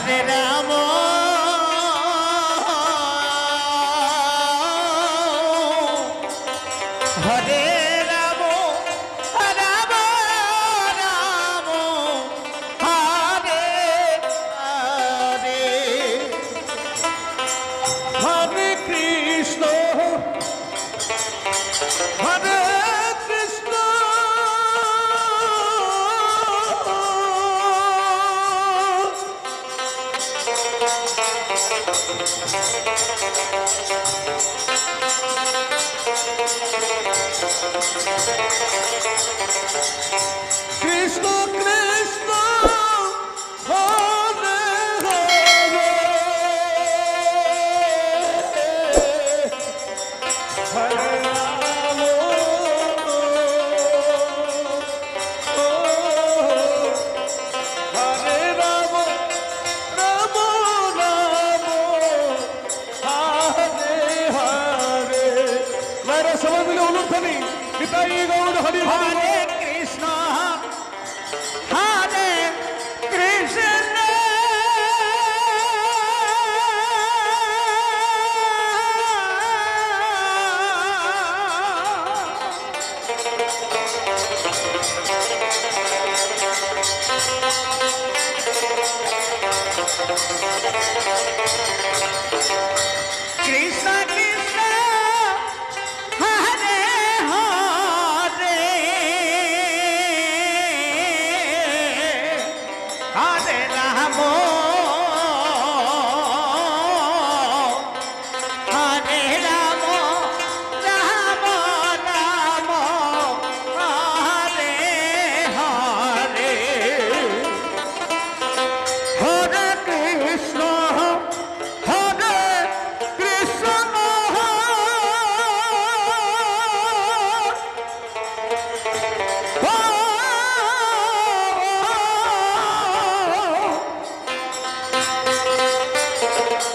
Radhe Ramo Thank you. হবির ভবানের amor.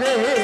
रे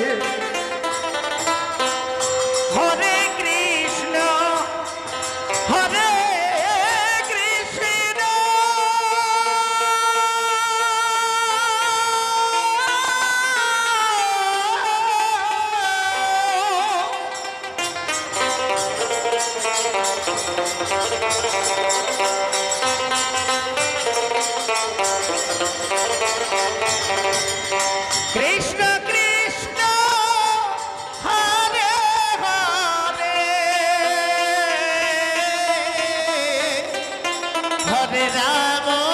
রাম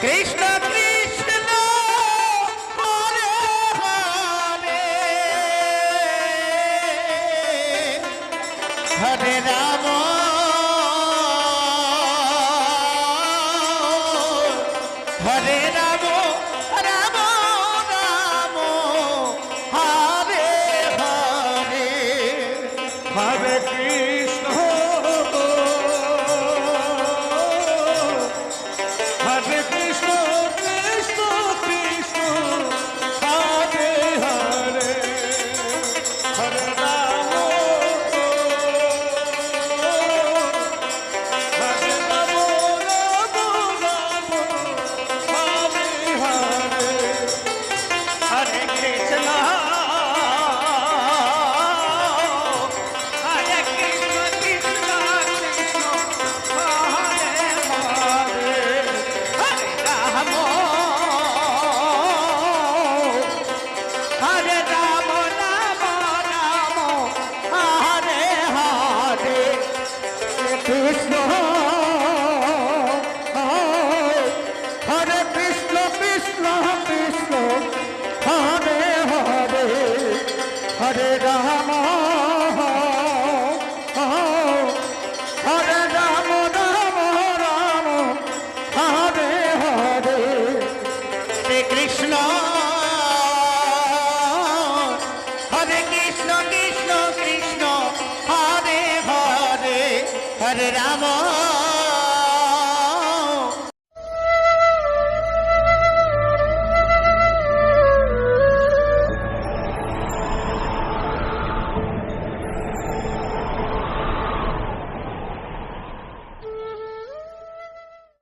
কৃষ্ণ